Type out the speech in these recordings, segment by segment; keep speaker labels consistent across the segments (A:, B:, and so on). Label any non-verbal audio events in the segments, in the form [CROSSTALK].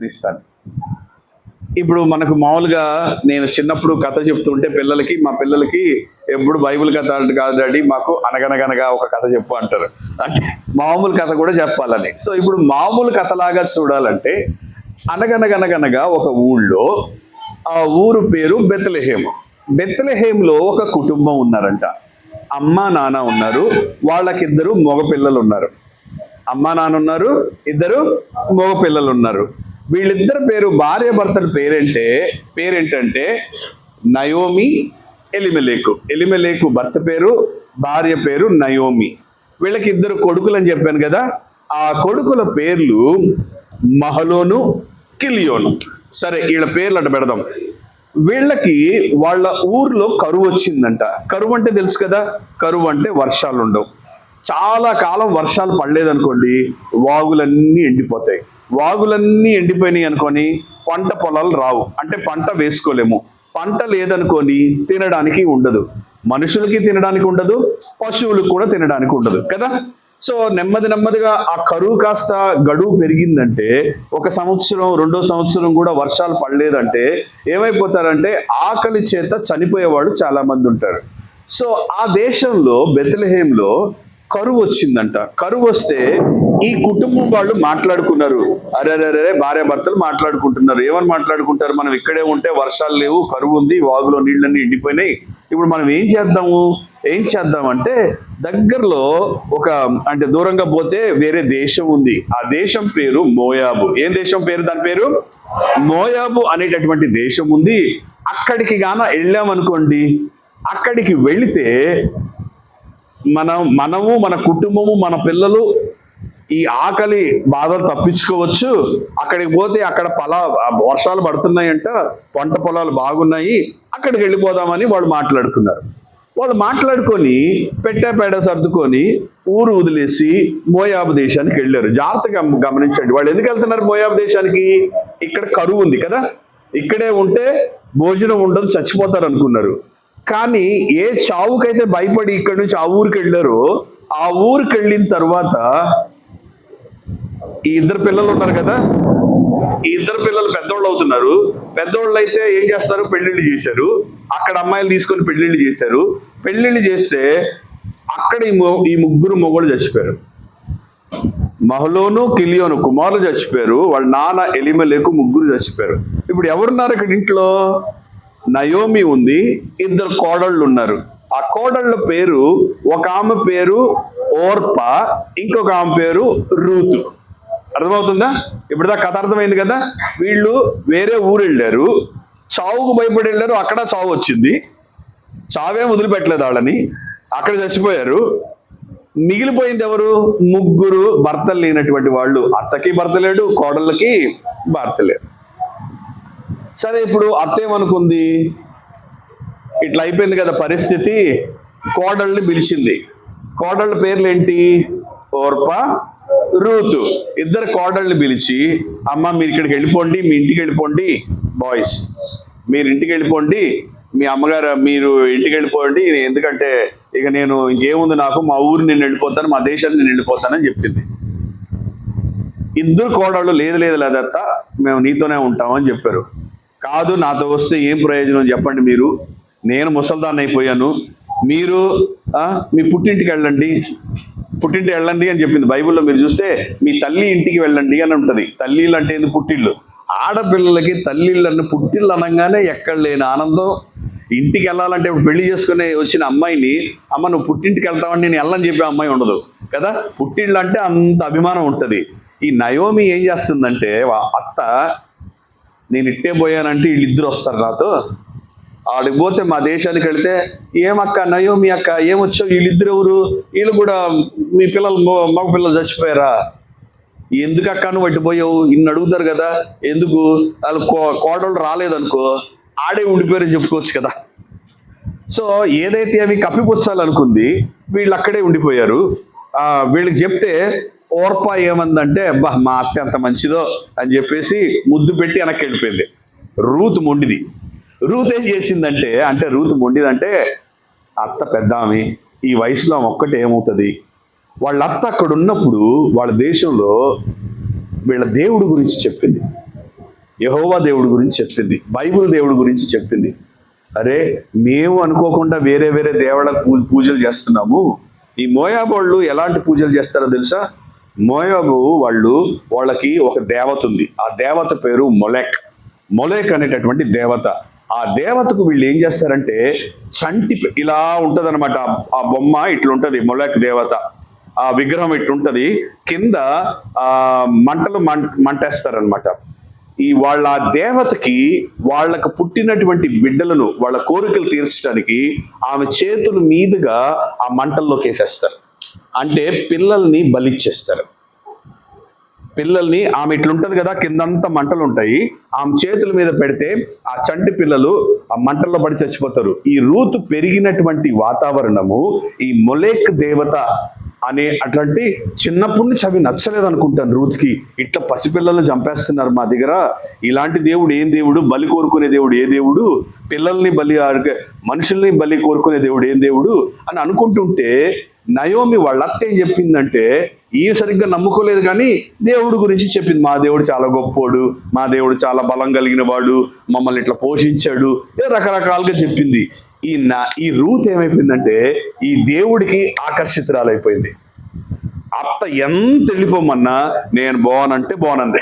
A: ప్రయత్నిస్తాను ఇప్పుడు మనకు మామూలుగా నేను చిన్నప్పుడు కథ చెప్తుంటే పిల్లలకి మా పిల్లలకి ఎప్పుడు బైబిల్ కథ అంటే కాదు డాడీ మాకు అనగనగనగా ఒక కథ చెప్పు అంటారు. అంటే మామూలు కథ కూడా చెప్పాలని. సో ఇప్పుడు మామూలు కథలాగా చూడాలంటే అనగనగనగనగా ఒక ఊళ్ళో ఆ ఊరు పేరు బెత్తలహేము బెత్తలహేములో ఒక కుటుంబం ఉన్నారంట. అమ్మ నాన్న ఉన్నారు. వాళ్ళకిద్దరు మగ పిల్లలు ఉన్నారు. అమ్మ నాన్న ఉన్నారు. ఇద్దరు మగ పిల్లలు ఉన్నారు. వీళ్ళిద్దరి పేరు భార్య భర్తల పేరంటే పేరేంటంటే నయోమి ఎలిమెలేకు. ఎలిమెలేకు భర్త పేరు భార్య పేరు నయోమి. వీళ్ళకి ఇద్దరు కొడుకులు అని చెప్పాను కదా ఆ కొడుకుల పేర్లు మహలోను కిలియోను. సరే వీళ్ళ పేర్లు అంట పెడదాం. వీళ్ళకి వాళ్ళ ఊర్లో కరువు వచ్చిందంట. కరువు అంటే తెలుసు కదా కరువు అంటే వర్షాలు ఉండవు చాలా కాలం వర్షాలు పడలేదనుకోండి వాగులన్నీ ఎండిపోతాయి. వాగులన్నీ ఎండిపోయినాయి అనుకొని పంట పొలాలు రావు. అంటే పంట వేసుకోలేము. పంట లేదనుకొని తినడానికి ఉండదు. మనుషులకి తినడానికి ఉండదు పశువులకు కూడా తినడానికి ఉండదు కదా? సో నెమ్మది నెమ్మదిగా ఆ కరువు కాస్త గడువు పెరిగిందంటే ఒక సంవత్సరం రెండో సంవత్సరం కూడా వర్షాలు పడలేదంటే ఏమైపోతారంటే ఆకలి చేత చనిపోయేవాడు చాలా మంది ఉంటారు. సో ఆ దేశంలో బెతలహేంలో కరువు వచ్చిందంట. కరువు వస్తే ఈ కుటుంబం వాళ్ళు మాట్లాడుకున్నారు. అరే అరే భార్య భర్తలు మాట్లాడుకుంటున్నారు. ఏమని మాట్లాడుకుంటారు? మనం ఇక్కడే ఉంటే వర్షాలు లేవు కరువు ఉంది వాగులో నీళ్ళన్నీ ఎండిపోయినాయి. ఇప్పుడు మనం ఏం చేద్దాము? ఏం చేద్దామంటే దగ్గరలో ఒక అంటే దూరంగా పోతే వేరే దేశం ఉంది. ఆ దేశం పేరు మోయాబు. ఏం దేశం పేరు? దాని పేరు? మోయాబు అనేటటువంటి దేశం ఉంది. అక్కడికి గాన వెళ్ళామనుకోండి అక్కడికి వెళితే మనం మనము మన కుటుంబము మన పిల్లలు ఈ ఆకలి బాధలు తప్పించుకోవచ్చు. అక్కడికి పోతే అక్కడ పొలా వర్షాలు పడుతున్నాయంట పంట పొలాలు బాగున్నాయి అక్కడికి వెళ్ళిపోదామని వాళ్ళు మాట్లాడుకున్నారు. వాళ్ళు మాట్లాడుకొని పెట్టేపేడ సర్దుకొని ఊరు వదిలేసి మోయాబు దేశానికి వెళ్ళారు. జాగ్రత్తగా గమనించండి. వాళ్ళు ఎందుకు వెళ్తున్నారు మోయాబు దేశానికి? ఇక్కడ కరువు ఉంది కదా. ఇక్కడే ఉంటే భోజనం ఉండదు చచ్చిపోతారు అనుకున్నారు. కానీ ఏ చావుకైతే భయపడి ఇక్కడి నుంచి ఆ ఊరికి వెళ్ళారో ఆ ఊరికి వెళ్ళిన తర్వాత ఈ ఇద్దరు పిల్లలు ఉన్నారు కదా? ఈ ఇద్దరు పిల్లలు పెద్దోళ్ళు అవుతున్నారు. పెద్దోళ్ళు అయితే ఏం చేస్తారు? పెళ్ళిళ్ళు చేశారు. అక్కడ అమ్మాయిలు తీసుకొని పెళ్ళిళ్ళు చేశారు. పెళ్ళిళ్ళు చేస్తే అక్కడ ఈ మొ- ఈ ముగ్గురు మొగోళ్ళు చచ్చిపోయారు. మహలోను కిలియోను కుమారులు చచ్చిపోయారు. వాళ్ళ నాన్న ఎలిమలేకు ముగ్గురు చచ్చిపోయారు. ఇప్పుడు ఎవరున్నారు ఇక్కడ ఇంట్లో? నయోమి ఉంది ఇద్దరు కోడళ్ళు ఉన్నారు ఆ కోడళ్ళ పేరు ఒక ఆమె పేరు ఓర్ప ఇంకొక ఆమె పేరు రూతు. అర్థమవుతుందా? ఇప్పుడుదా కథ అర్థమైంది కదా? వీళ్ళు వేరే ఊరు వెళ్ళారు చావుకు భయపడి వెళ్ళారు అక్కడ చావు వచ్చింది. చావే వదిలిపెట్టలేదు వాళ్ళని. అక్కడ చచ్చిపోయారు. మిగిలిపోయింది ఎవరు? ముగ్గురు భర్తలు లేనటువంటి వాళ్ళు. అత్తకి భర్త లేడు కోడళ్ళకి భర్త లేడు. సరే ఇప్పుడు అత్త ఏమనుకుంది ఇట్లా అయిపోయింది కదా పరిస్థితి. కోడళ్ళని పిలిచింది. కోడళ్ళ పేర్లు ఏంటి ఓర్ప రూతు. ఇద్దరు కోడళ్ళని పిలిచి అమ్మ మీరు ఇక్కడికి వెళ్ళిపోండి మీ ఇంటికి వెళ్ళిపోండి బాయ్స్. మీరు ఇంటికి వెళ్ళిపోండి మీ అమ్మగారు మీరు ఇంటికి వెళ్ళిపోండి. ఎందుకంటే ఇక నేను ఇంకేముంది నాకు? మా ఊరు నేను వెళ్ళిపోతాను మా దేశాన్ని నేను వెళ్ళిపోతానని చెప్పింది. ఇద్దరు కోడళ్ళు లేదు లేదు లేదత్త మేము నీతోనే ఉంటామని చెప్పారు. కాదు నాతో వస్తే ఏం ప్రయోజనం చెప్పండి మీరు? నేను ముసల్దాన్ని అయిపోయాను. మీరు మీ పుట్టింటికి వెళ్ళండి. పుట్టింటి వెళ్ళండి అని చెప్పింది. బైబిల్లో మీరు చూస్తే మీ తల్లి ఇంటికి వెళ్ళండి అని ఉంటుంది. తల్లిళ్ళు అంటే ఏంది? పుట్టిళ్ళు. ఆడపిల్లలకి తల్లిళ్ళನ್ನು పుట్టిళ్ళు అనగానే ఎక్కడ లేని ఆనందం. ఇంటికి వెళ్ళాలంటే ఇప్పుడు పెళ్ళి చేసుకుని వచ్చిన అమ్మాయిని అమ్మ నువ్వు పుట్టింటికి వెళ్తావని నేను వెళ్ళని చెప్పే అమ్మాయి ఉండదు. కదా? పుట్టిళ్ళు అంటే అంత అభిమానం ఉంటుంది. ఈ నయోమి ఏం చేస్తుందంటే అత్త నేను ఇట్టే పోయానంటే వీళ్ళిద్దరు వస్తారు నాతో. ఆడికి పోతే మా దేశానికి వెళితే ఏమక్క నయోమి అక్క ఏమొచ్చావు? వీళ్ళిద్దరు ఎవరు? వీళ్ళు కూడా మీ పిల్లలు మగ పిల్లలు చచ్చిపోయారా? ఎందుకు అక్క నువ్వు అటు పోయావు? ఇన్ని అడుగుతారు కదా. ఎందుకు? వాళ్ళు కో కోడలు రాలేదనుకో ఆడే ఉండిపోయారని చెప్పుకోవచ్చు కదా. సో ఏదైతే అవి కప్పిపుచ్చాలనుకుంది వీళ్ళు అక్కడే ఉండిపోయారు. వీళ్ళకి చెప్తే ఓర్ప ఏమందంటే అబ్బా మా అత్త ఎంత మంచిదో అని చెప్పేసి ముద్దు పెట్టి వెనక్కి వెళ్ళిపోయింది. రూత్ మొండిది. రూత్ ఏం చేసిందంటే అంటే రూత్ మొండిదంటే అత్త పెద్దామి ఈ వయసులో ఒక్కటి ఏమవుతుంది? వాళ్ళ అత్త అక్కడ ఉన్నప్పుడు వాళ్ళ దేశంలో వీళ్ళ దేవుడి గురించి చెప్పింది. యహోవా దేవుడి గురించి చెప్పింది. బైబుల్ దేవుడి గురించి చెప్పింది. అరే మేము అనుకోకుండా వేరే వేరే దేవుళ్ళ పూ- పూజలు చేస్తున్నాము. ఈ మోయాబోళ్ళు ఎలాంటి పూజలు చేస్తారో తెలుసా? మోయాబు వాళ్ళు వాళ్ళకి ఒక దేవత ఉంది. ఆ దేవత పేరు మొలెక్. మొలెక్ అనేటటువంటి దేవత. ఆ దేవతకు వీళ్ళు ఏం చేస్తారంటే చంటి ఇలా ఉంటదన్నమాట. ఆ- ఆ బొమ్మ ఇట్లుంటది మొలేక్ దేవత. ఆ విగ్రహం ఇట్లుంటది. కింద ఆ మంటలు మం మంటేస్తారనమాట ఈ వాళ్ళ దేవతకి వాళ్ళకు పుట్టినటువంటి బిడ్డలను వాళ్ళ కోరికలు తీర్చడానికి ఆమె చేతుల మీదుగా ఆ మంటల్లోకి వేసేస్తారు అంటే పిల్లల్ని బలిచ్చేస్తారు. పిల్లల్ని ఆమె ఇట్లుంటది కదా కిందంతా మంటలు ఉంటాయి ఆమె చేతుల మీద పెడితే ఆ చంటి పిల్లలు ఆ మంటల్లో పడి చచ్చిపోతారు. ఈ రూతు పెరిగినటువంటి వాతావరణము ఈ మొలేక్ దేవత అనే అట్లాంటి చిన్నప్పటి నుంచి అవి నచ్చలేదు అనుకుంటాను రూత్కి. ఇట్లా పసిపిల్లల్ని చంపేస్తున్నారు మా దగ్గర. ఇలాంటి దేవుడు ఏం దేవుడు? బలి కోరుకునే దేవుడు ఏ దేవుడు? పిల్లల్ని బలి మనుషుల్ని బలి కోరుకునే దేవుడు ఏం దేవుడు? అని అనుకుంటుంటే నయోమి వాళ్ళ అత్త ఏం చెప్పిందంటే ఈ సరిగ్గా నమ్ముకోలేదు కానీ దేవుడు గురించి చెప్పింది. మా దేవుడు చాలా గొప్పోడు మా దేవుడు చాలా బలం కలిగిన వాడు మమ్మల్ని ఇట్లా పోషించాడు రకరకాలుగా చెప్పింది. ఈ నా ఈ రూత్ ఏమైపోయిందంటే ఈ దేవుడికి ఆకర్షితురాలైపోయింది. అత్త ఎంత వెళ్ళిపోమన్నా నేను బావనంటే బావనంది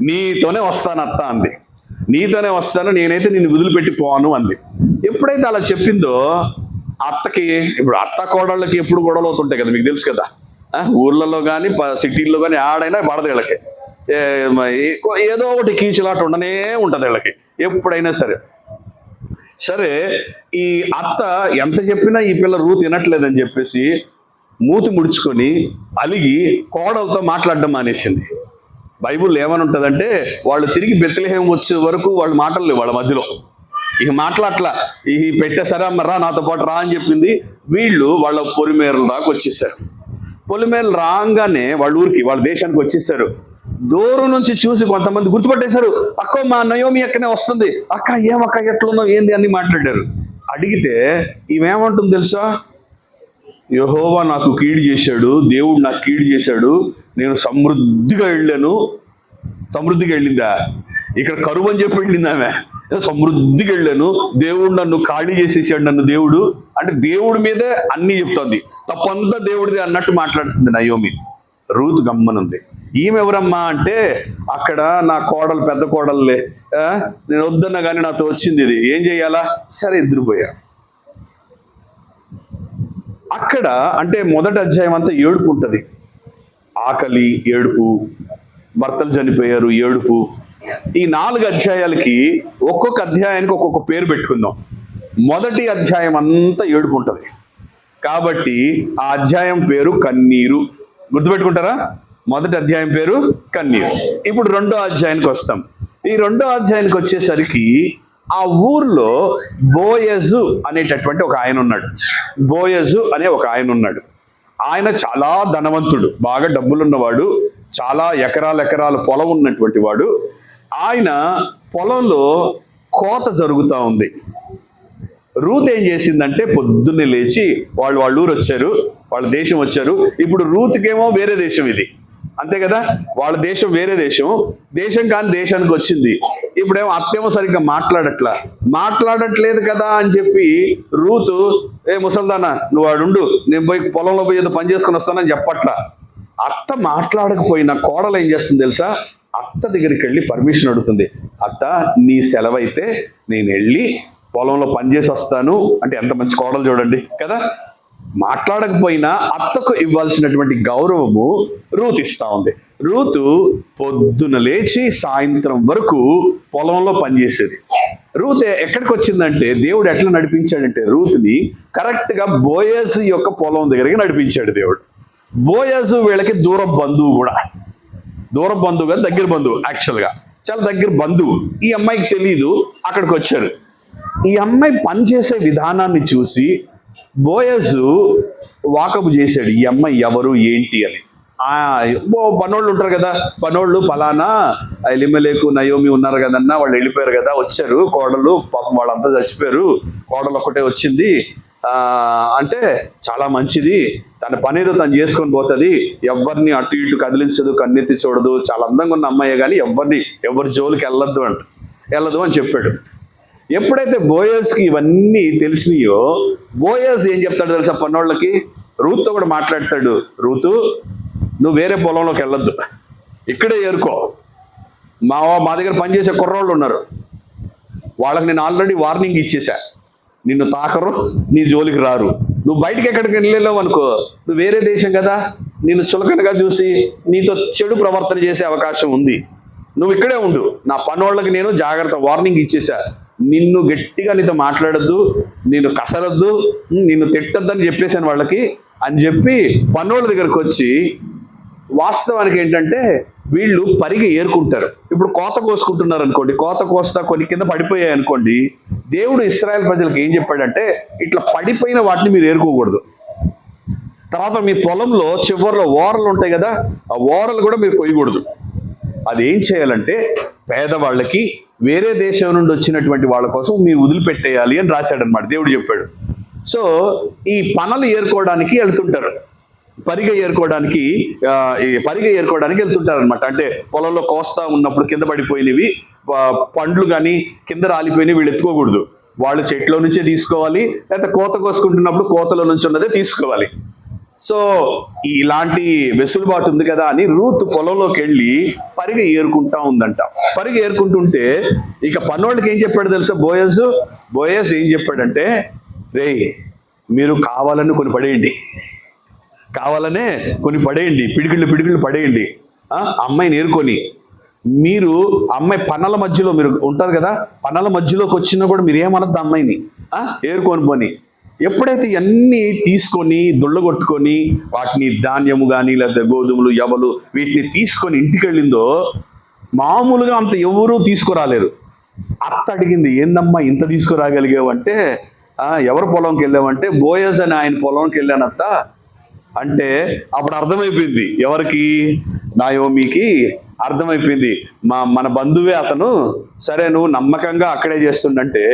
A: నీతోనే వస్తాను అత్త అంది. నీతోనే వస్తాను నేనైతే నిన్ను వదిలిపెట్టి పోను అంది. ఎప్పుడైతే అలా చెప్పిందో అత్తకి ఇప్పుడు అత్త కోడళ్ళకి ఎప్పుడు గొడవలు అవుతుంటాయి కదా మీకు తెలుసు కదా? ఊర్లలో కానీ సిటీల్లో కానీ ఆడైనా పడదు వీళ్ళకి. ఏ- మ- ఏదో ఒకటి కీచులాట ఉండనే ఉంటుంది వీళ్ళకి. ఎప్పుడైనా సరే. సరే ఈ అత్త ఎంత చెప్పినా ఈ పిల్ల రూ తినట్లేదని చెప్పేసి మూతి ముడుచుకొని అలిగి కోడలతో మాట్లాడడం మానేసింది. బైబుల్ ఏమని ఉంటుందంటే వాళ్ళు తిరిగి బెత్తలేహం వచ్చే వరకు వాళ్ళు మాటలు వాళ్ళ మధ్యలో. ఇక మాట్లాట్లా ఈ పెట్టేసరా మర్రా నాతో పాటు రా అని చెప్పింది. వీళ్ళు వాళ్ళ పొలిమేరల దాకా వచ్చేసారు. పొలిమేరలు రాగానే వాళ్ళ ఊరికి వాళ్ళ దేశానికి వచ్చేసారు. దూరం నుంచి చూసి కొంతమంది గుర్తుపట్టేశారు అక్క మా నయోమి అక్కనే వస్తుంది. అక్క ఏమక్క ఎట్లున్నావు? ఏంది? అని మాట్లాడారు. అడిగితే ఈమెమంటుంది తెలుసా? యహోవా నాకు కీడు చేశాడు దేవుడు నాకు కీడు చేశాడు నేను సమృద్ధిగా వెళ్ళాను. సమృద్ధిగా వెళ్ళిందా? ఇక్కడ కరువు అని చెప్పి వెళ్ళింది ఆమె. సమృద్ధికి సమృద్ధిగా వెళ్ళాను దేవుడు నన్ను ఖాళీ చేసేసాడు నన్ను దేవుడు. అంటే దేవుడి మీదే అన్ని చెప్తోంది. తప్పంతా దేవుడిదే అన్నట్టు మాట్లాడుతుంది నయోమి. రూత్ గమ్మనుంది. ఈమె ఎవరమ్మా అంటే అక్కడ నా కోడలు పెద్ద కోడలులే. నేను వద్దన్నా కానీ నాతో వచ్చింది ఇది. ఏం చేయాలా సరే ఇద్దరుపోయా అక్కడ అంటే మొదటి అధ్యాయం అంతా ఏడుపు ఉంటుంది. ఆకలి ఏడుపు భర్తలు చనిపోయారు ఏడుపు. ఈ నాలుగు అధ్యాయాలకి ఒక్కొక్క అధ్యాయానికి ఒక్కొక్క పేరు పెట్టుకుందాం. మొదటి అధ్యాయం అంతా ఏడుపు ఉంటుంది. కాబట్టి ఆ అధ్యాయం పేరు కన్నీరు. గుర్తుపెట్టుకుంటారా? మొదటి అధ్యాయం పేరు కన్నీరు. ఇప్పుడు రెండో అధ్యాయానికి వస్తాం. ఈ రెండో అధ్యాయానికి వచ్చేసరికి ఆ ఊర్లో బోయజు అనేటటువంటి ఒక ఆయన ఉన్నాడు. బోయజు అనే ఒక ఆయన ఉన్నాడు. ఆయన చాలా ధనవంతుడు బాగా డబ్బులున్నవాడు చాలా ఎకరాల ఎకరాల పొలం ఉన్నటువంటి వాడు. ఆయన పొలంలో కోత జరుగుతూ ఉంది. రూత్ ఏం చేసిందంటే పొద్దున్నే లేచి వాళ్ళు వాళ్ళ ఊరు వచ్చారు వాళ్ళ దేశం వచ్చారు. ఇప్పుడు రూత్కేమో వేరే దేశం ఇది. అంతే కదా? వాళ్ళ దేశం వేరే దేశం దేశం కాని దేశానికి వచ్చింది. ఇప్పుడేమో అత్తేమో సరిగ్గా మాట్లాడట్లా. మాట్లాడట్లేదు కదా అని చెప్పి రూతు ఏ ముసల్దానా నువ్వు వాడుండు నేను పోయి పొలంలో పోయి ఏదో పని చేసుకుని వస్తానని చెప్పట్లా. అత్త మాట్లాడకపోయినా కోడలు ఏం చేస్తుంది తెలుసా? అత్త దగ్గరికి వెళ్ళి పర్మిషన్ అడుగుతుంది. అత్త నీ సెలవైతే నేను వెళ్ళి పొలంలో పనిచేసి వస్తాను. అంటే ఎంత మంచి కోడలు చూడండి కదా? మాట్లాడకపోయినా అత్తకు ఇవ్వాల్సినటువంటి గౌరవము రూత్ ఇస్తా ఉంది. రూతు పొద్దున లేచి సాయంత్రం వరకు పొలంలో పనిచేసేది. రూత్ ఎక్కడికి వచ్చిందంటే దేవుడు ఎట్లా నడిపించాడంటే రూత్ని కరెక్ట్గా బోయస్ యొక్క పొలం దగ్గరికి నడిపించాడు దేవుడు. బోయస్ వీళ్ళకి దూర బంధువు కూడా. దూర బంధువు కదా దగ్గర బంధువు యాక్చువల్గా చాలా దగ్గర బంధువు. ఈ అమ్మాయికి తెలియదు అక్కడికి వచ్చాడు. ఈ అమ్మాయి పనిచేసే విధానాన్ని చూసి బోయస్ వాకపు చేశాడు ఈ అమ్మాయి ఎవరు ఏంటి అని. పనోళ్ళు ఉంటారు కదా పనోళ్ళు ఫలానా ఎలిమెలేకు నయోమి ఉన్నారు కదన్నా వాళ్ళు వెళ్ళిపోయారు కదా వచ్చారు కోడలు పాపం వాళ్ళంతా చచ్చిపోయారు కోడలు ఒక్కటే వచ్చింది. అంటే చాలా మంచిది తన పని ఏదో తను చేసుకొని పోతుంది ఎవరిని అటు ఇటు కదిలించదు కన్నెత్తి చూడదు చాలా అందంగా ఉన్న అమ్మాయి కానీ ఎవరిని ఎవరి జోలికి వెళ్ళొద్దు అంట వెళ్ళదు అని చెప్పాడు. ఎప్పుడైతే బోయస్కి ఇవన్నీ తెలిసినాయో బోయస్ ఏం చెప్తాడు తెలుసా పన్నోళ్ళకి? రూత్తో కూడా మాట్లాడతాడు. రూతు నువ్వు వేరే పొలంలోకి వెళ్ళొద్దు. ఇక్కడే ఏరుకో. మా మా దగ్గర పనిచేసే కుర్రోళ్ళు ఉన్నారు. వాళ్ళకి నేను ఆల్రెడీ వార్నింగ్ ఇచ్చేసా. నిన్ను తాకరు నీ జోలికి రారు. నువ్వు బయటికి ఎక్కడికి వెళ్ళలేవు అనుకో. నువ్వు వేరే దేశం కదా. నిన్ను చులకనగా చూసి నీతో చెడు ప్రవర్తన చేసే అవకాశం ఉంది. నువ్వు ఇక్కడే ఉండు. నా పనోళ్ళకి నేను జాగ్రత్త వార్నింగ్ ఇచ్చేసా. నిన్ను గట్టిగా నీతో మాట్లాడొద్దు నిన్ను కసరద్దు నిన్ను తిట్టద్దని చెప్పేశాను వాళ్ళకి. అని చెప్పి పనోళ్ళ దగ్గరకు వచ్చి వాస్తవానికి ఏంటంటే వీళ్ళు పరిగి ఏరుకుంటారు. ఇప్పుడు కోత కోసుకుంటున్నారు అనుకోండి కోత కోస్తా కొన్ని కింద పడిపోయాయి అనుకోండి దేవుడు ఇస్రాయల్ ప్రజలకు ఏం చెప్పాడంటే ఇట్లా పడిపోయిన వాటిని మీరు ఏరుకోకూడదు. తర్వాత మీ పొలంలో చివరిలో ఓరలు ఉంటాయి కదా ఆ ఓరలు కూడా మీరు కొయ్యకూడదు. అది ఏం చేయాలంటే పేదవాళ్ళకి వేరే దేశం నుండి వచ్చినటువంటి వాళ్ళ కోసం మీరు వదిలిపెట్టేయాలి అని రాశాడనమాట దేవుడు చెప్పాడు. సో ఈ పనులు ఏరుకోవడానికి వెళ్తుంటారు. పరిగె ఏరుకోవడానికి పరిగ ఈ పరిగె ఏరుకోవడానికి వెళ్తుంటారు అనమాట అంటే పొలంలో కోస్తా ఉన్నప్పుడు కింద పడిపోయినవి పండ్లు కానీ కింద రాలిపోయినవి వీళ్ళు ఎత్తుకోకూడదు. వాళ్ళు చెట్లో నుంచే తీసుకోవాలి లేకపోతే కోత కోసుకుంటున్నప్పుడు కోతలో నుంచి ఉన్నదే తీసుకోవాలి. సో ఇలాంటి వెసులుబాటు ఉంది కదా అని రూత్ పొలంలోకి వెళ్ళి పరిగె ఏరుకుంటా ఉందంట. పరిగె ఏరుకుంటుంటే ఇక పన్నోళ్ళకి ఏం చెప్పాడు తెలుసా బోయస్? బోయస్ ఏం చెప్పాడంటే రేయ్ మీరు కావాలని కొని పడేయండి. కావాలనే కొన్ని పడేయండి. పిడికిళ్ళు పిడికిళ్ళు పడేయండి. అమ్మాయిని ఏరుకొని. మీరు అమ్మాయి పన్నల మధ్యలో మీరు ఉంటారు కదా పన్నల మధ్యలోకి వచ్చినా కూడా మీరు ఏమనద్దు అమ్మాయిని. ఏరుకొని పోని. ఎప్పుడైతే ఇవన్నీ తీసుకొని దుళ్ళగొట్టుకొని వాటిని ధాన్యము కానీ లేకపోతే గోధుమలు ఎవలు వీటిని తీసుకొని ఇంటికి వెళ్ళిందో మామూలుగా అంత ఎవరూ తీసుకురాలేరు. అత్త అడిగింది ఏందమ్మా ఇంత తీసుకురాగలిగావంటే ఎవరి పొలంకి వెళ్ళామంటే బోయస్ అని ఆయన పొలంకి వెళ్ళానత్త. అంటే అప్పుడు అర్థమైపోయింది ఎవరికి? నాయోమికి అర్థమైపోయింది. మా మన బంధువే అతను. సరే నువ్వు నమ్మకంగా అక్కడే చేస్తుండంటే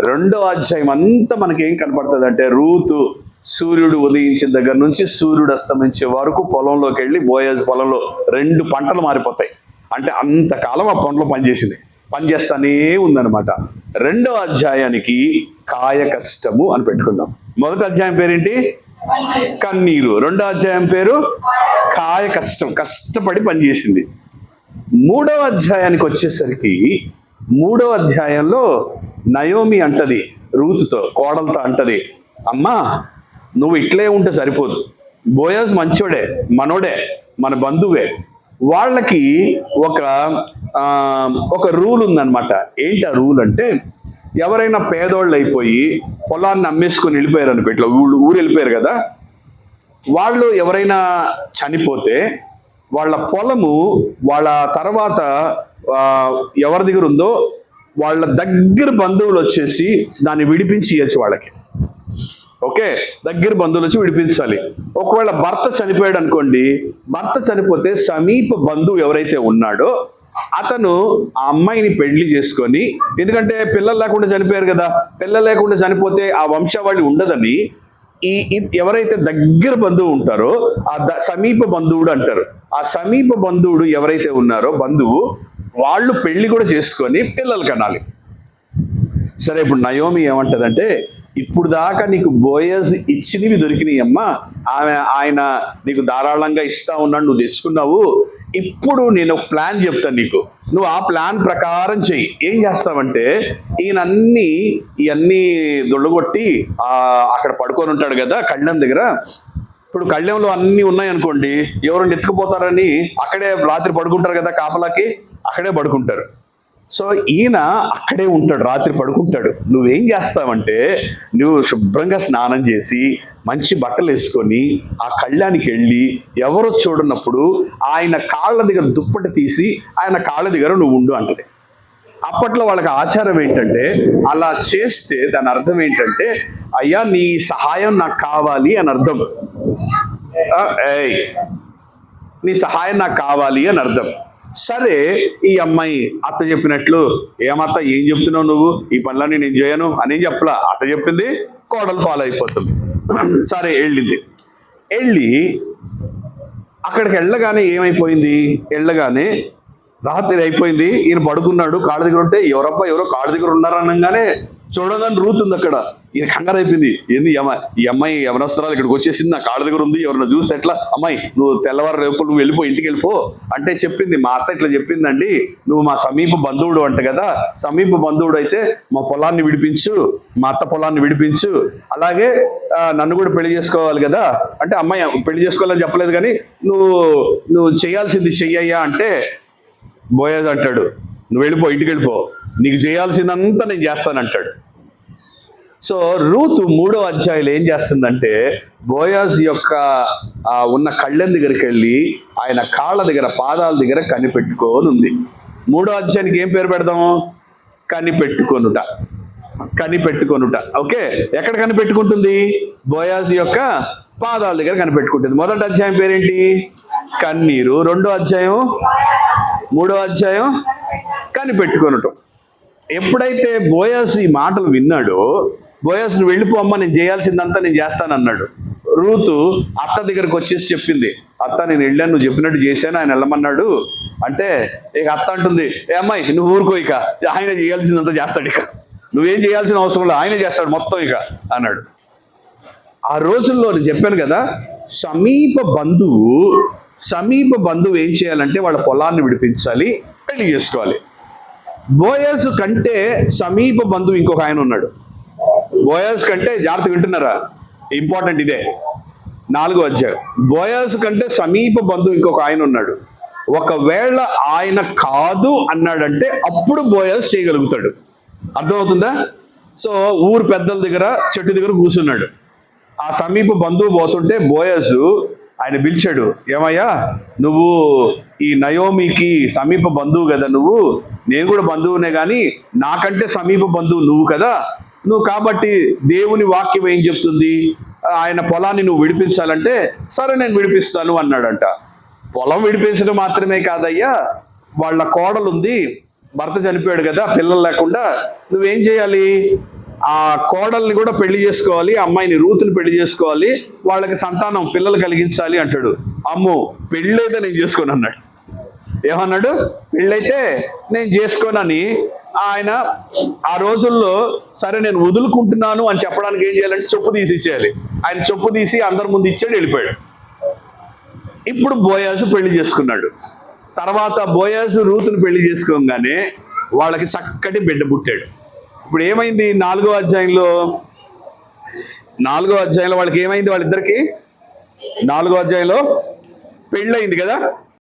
A: రెండో అధ్యాయం అంతా మనకి ఏం కనపడుతుంది అంటే రూతు సూర్యుడు ఉదయించిన దగ్గర నుంచి సూర్యుడు అస్తమించే వరకు పొలంలోకి వెళ్ళి బోయజ్ పొలంలో రెండు పంటలు మారిపోతాయి. అంటే అంతకాలం ఆ పొలంలో పనిచేసింది. పనిచేస్తానే ఉందనమాట రెండో అధ్యాయానికి కాయ కష్టము అని పెట్టుకుందాం. మొదటి అధ్యాయం పేరేంటి? కన్నీరు. రెండో అధ్యాయం పేరు? కాయ కష్టం. కష్టపడి పనిచేసింది. మూడవ అధ్యాయానికి వచ్చేసరికి మూడవ అధ్యాయంలో నయోమి అంటది రూతుతో కోడలతో అంటది. అమ్మా నువ్వు ఇట్లే ఉంటే సరిపోదు. బోయాస్ మంచోడే మనోడే మన బంధువే. వాళ్ళకి ఒక ఒక రూల్ ఉందన్నమాట. ఏంటి ఆ రూల్ అంటే ఎవరైనా పేదోళ్ళు అయిపోయి పొలాన్ని అమ్మేసుకొని వెళ్ళిపోయారు అనుకో ఇట్లా ఊళ్ళు ఊరు వెళ్ళిపోయారు కదా వాళ్ళు ఎవరైనా చనిపోతే వాళ్ళ పొలము వాళ్ళ తర్వాత ఎవరి దగ్గర ఉందో వాళ్ళ దగ్గర బంధువులు వచ్చేసి దాన్ని విడిపించి ఇవ్వచ్చు వాళ్ళకి. ఓకే? దగ్గర బంధువులు వచ్చి విడిపించాలి. ఒకవేళ భర్త చనిపోయాడు అనుకోండి భర్త చనిపోతే సమీప బంధువు ఎవరైతే ఉన్నాడో అతను ఆ అమ్మాయిని పెళ్ళి చేసుకొని ఎందుకంటే పిల్లలు లేకుండా చనిపోయారు కదా పిల్లలు లేకుండా చనిపోతే ఆ వంశావళి ఉండదని ఈ ఈ- ఎవరైతే దగ్గర బంధువు ఉంటారో ఆ ద- సమీప బంధువుడు అంటారు. ఆ సమీప బంధువుడు ఎవరైతే ఉన్నారో బంధువు వాళ్ళు పెళ్ళి కూడా చేసుకొని పిల్లలు కనాలి. సరే ఇప్పుడు నయోమి ఏమంటదంటే ఇప్పుడు దాకా నీకు బోయస్ ఇచ్చినవి దొరికినాయి అమ్మా. ఆమె ఆయన నీకు ధారాళంగా ఇస్తా ఉన్నాడు నువ్వు తెచ్చుకున్నావు. ఇప్పుడు నేను ఒక ప్లాన్ చెప్తాను నీకు. నువ్వు ఆ ప్లాన్ ప్రకారం చెయ్యి. ఏం చేస్తావంటే ఈయనన్నీ ఇవన్నీ దొళ్ళగొట్టి అక్కడ పడుకొని ఉంటాడు కదా కళ్ళెం దగ్గర. ఇప్పుడు కళ్యాణంలో అన్నీ ఉన్నాయనుకోండి ఎవరు ఎత్తుకుపోతారని అక్కడే రాత్రి పడుకుంటారు కదా కాపలాకి. అక్కడే పడుకుంటారు. సో ఈయన అక్కడే ఉంటాడు రాత్రి పడుకుంటాడు. నువ్వేం చేస్తావంటే నువ్వు శుభ్రంగా స్నానం చేసి మంచి బట్టలు వేసుకొని ఆ కళ్ళానికి వెళ్ళి ఎవరో చూడనప్పుడు ఆయన కాళ్ళ దగ్గర దుప్పటి తీసి ఆయన కాళ్ళ దగ్గర నువ్వు ఉండు అంటది. అప్పట్లో వాళ్ళకి ఆచారం ఏంటంటే అలా చేస్తే దాని అర్థం ఏంటంటే అయ్యా నీ సహాయం నాకు కావాలి అని అర్థం. ఏయ్ నీ సహాయం నాకు కావాలి అని అర్థం. సరే ఈ అమ్మాయి అత్త చెప్పినట్లు ఏమత్త ఏం చెప్తున్నావు నువ్వు? ఈ పనులన్నీ నేను చేయను అని చెప్పలా. అత్త చెప్పింది కోడలు ఫాలో అయిపోతుంది [CLEARS THROAT] సరే వెళ్ళింది. వెళ్ళి అక్కడికి వెళ్ళగానే ఏమైపోయింది? వెళ్ళగానే రాత్రి అయిపోయింది. ఈయన పడుకున్నాడు కాళ్ళ దగ్గర ఉంటే ఎవరబ్బా ఎవరో కాళ్ళ దగ్గర ఉన్నారనగానే చూడగానే రూత్ ఉంది అక్కడ. ఈయన కంగారు అయిపోయింది. ఏంది ఈ అమ్మాయి? ఈ అమ్మాయి ఇక్కడికి వచ్చేసింది? నా కాళ్ళ దగ్గర ఉంది. ఎవరన్నా చూస్తే ఎట్లా? అమ్మాయి నువ్వు తెల్లవారు రేపు నువ్వు వెళ్ళిపో ఇంటికి వెళ్ళిపో అంటే చెప్పింది. మా అత్త ఇట్లా చెప్పిందండి. నువ్వు మా సమీప బంధువుడు అంట కదా? సమీప బంధువుడు అయితే మా పొలాన్ని విడిపించు. మా అత్త పొలాన్ని విడిపించు. అలాగే నన్ను కూడా పెళ్ళి చేసుకోవాలి కదా? అంటే అమ్మాయి పెళ్ళి చేసుకోవాలని చెప్పలేదు కానీ నువ్వు నువ్వు చేయాల్సింది చెయ్యయ్యా అంటే బోయేజ్ అంటాడు. నువ్వు వెళ్ళిపో ఇంటికి వెళ్ళిపో. నీకు చేయాల్సిందంతా నేను చేస్తానంటాడు. సో రూతు మూడో అధ్యాయులు ఏం చేస్తుందంటే బోయాజ్ యొక్క ఉన్న కళ్ళెం దగ్గరికి వెళ్ళి ఆయన కాళ్ళ దగ్గర పాదాల దగ్గర కనిపెట్టుకొని ఉంది మూడో అధ్యాయానికి ఏం పేరు పెడదాము కనిపెట్టుకొనుట. కనిపెట్టుకొనుట. ఓకే ఎక్కడ కనిపెట్టుకుంటుంది? బోయాజ్ యొక్క పాదాల దగ్గర కనిపెట్టుకుంటుంది. మొదటి అధ్యాయం పేరేంటి? కన్నీరు. రెండో అధ్యాయం? మూడో అధ్యాయం? కనిపెట్టుకొనటం. ఎప్పుడైతే బోయాస్ ఈ మాటలు విన్నాడో బోయాస్ నువ్వు వెళ్ళిపో అమ్మ నేను చేయాల్సిందంతా నేను చేస్తానన్నాడు రూతు అత్త దగ్గరకు వచ్చేసి చెప్పింది అత్త నేను వెళ్ళాను నువ్వు చెప్పినట్టు చేశాను ఆయన వెళ్ళమన్నాడు. అంటే ఇక అత్త అంటుంది ఏ అమ్మాయి నువ్వు ఊరుకో ఇక ఆయన చేయాల్సిందంతా చేస్తాడు ఇక. నువ్వేం చేయాల్సిన అవసరం లేదు ఆయన చేస్తాడు మొత్తం ఇక అన్నాడు. ఆ రోజుల్లో నేను చెప్పాను కదా సమీప బంధువు సమీప బంధువు ఏం చేయాలంటే వాళ్ళ పొలాన్ని విడిపించాలి పెళ్ళి చేసుకోవాలి. బోయస్ కంటే సమీప బంధువు ఇంకొక ఆయన ఉన్నాడు. బోయస్ కంటే జాగ్రత్త వింటున్నారా? ఇంపార్టెంట్ ఇదే. నాలుగో అధ్యాయం. బోయస్ కంటే సమీప బంధువు ఇంకొక ఆయన ఉన్నాడు. ఒకవేళ ఆయన కాదు అన్నాడంటే అప్పుడు బోయస్ చేయగలుగుతాడు. అర్థమవుతుందా? సో ఊరు పెద్దల దగ్గర చెట్టు దగ్గర కూర్చున్నాడు. ఆ సమీప బంధువు పోతుంటే బోయస్ ఆయన పిలిచాడు ఏమయ్యా నువ్వు ఈ నయోమికి సమీప బంధువు కదా నువ్వు? నేను కూడా బంధువునే కానీ నాకంటే సమీప బంధువు నువ్వు కదా. నువ్వు కాబట్టి దేవుని వాక్యం ఏం చెప్తుంది? ఆయన పొలాన్ని నువ్వు విడిపించాలంటే సరే నేను విడిపిస్తాను అన్నాడంట. పొలం విడిపించడం మాత్రమే కాదయ్యా వాళ్ళ కోడలుంది భర్త చనిపోయాడు కదా పిల్లలు లేకుండా. నువ్వేం చేయాలి? ఆ కోడల్ని కూడా పెళ్ళి చేసుకోవాలి అమ్మాయిని రూతుని పెళ్ళి చేసుకోవాలి వాళ్ళకి సంతానం పిల్లలు కలిగించాలి అంటాడు. అమ్మో పెళ్ళైతే నేను చేసుకోను అన్నాడు. ఏమన్నాడు? పెళ్ళైతే నేను చేసుకోనని ఆయన ఆ రోజుల్లో సరే నేను వదులుకుంటున్నాను అని చెప్పడానికి ఏం చేయాలంటే చెప్పు తీసి ఇచ్చేయాలి. ఆయన చెప్పు తీసి అందరి ముందు ఇచ్చాడు వెళ్ళిపోయాడు. ఇప్పుడు బోయాసు పెళ్ళి చేసుకున్నాడు. తర్వాత బోయాసు రూతును పెళ్ళి చేసుకోగానే వాళ్ళకి చక్కటి బిడ్డ పుట్టాడు. ఇప్పుడు ఏమైంది నాలుగో అధ్యాయంలో? నాలుగో అధ్యాయంలో వాళ్ళకి ఏమైంది వాళ్ళిద్దరికి? నాలుగో అధ్యాయంలో పెళ్ళయింది కదా?